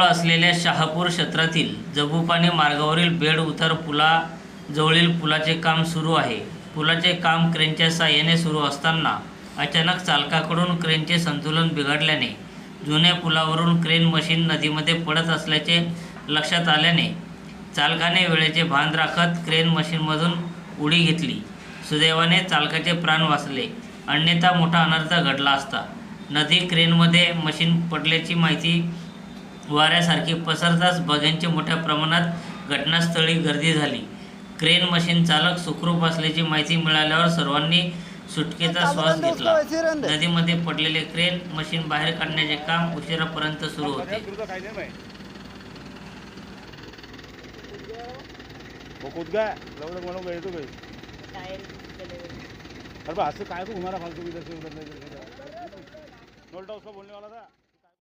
असलेल्या शहापूर क्षेत्रातील जबुपाणी मार्गावरील बेड उतार पुला जवळील पुलाचे काम सुरू आहे. पुलाचे काम क्रेनच्या साह्याने सुरू असताना अचानक चालकाकडून क्रेनचे संतुलन बिघडल्याने जुन्या पुलावरून क्रेन मशीन नदीमध्ये पडत असल्याचे लक्षात आल्याने चालकाने वेळेचे भान राखत क्रेन मशीनमधून उडी घेतली. सुदैवाने चालकाचे प्राण वाचले. अन्यथा मोठा अनर्थ घडला असता. नदी क्रेनमध्ये मशीन पडल्याची माहिती वाऱ्यासारखी पसरताच बघ्यांची मोठ्या प्रमाणात घटनास्थळी गर्दी झाली. क्रेन मशीन चालक सुखरूप असल्याची माहिती मिळाल्यावर सर्वांनी सुटकेचा श्वास घेतला. नदीमध्ये पडलेले क्रेन मशीन बाहेर काढण्याचे काम उशिरापर्यंत सुरू होते.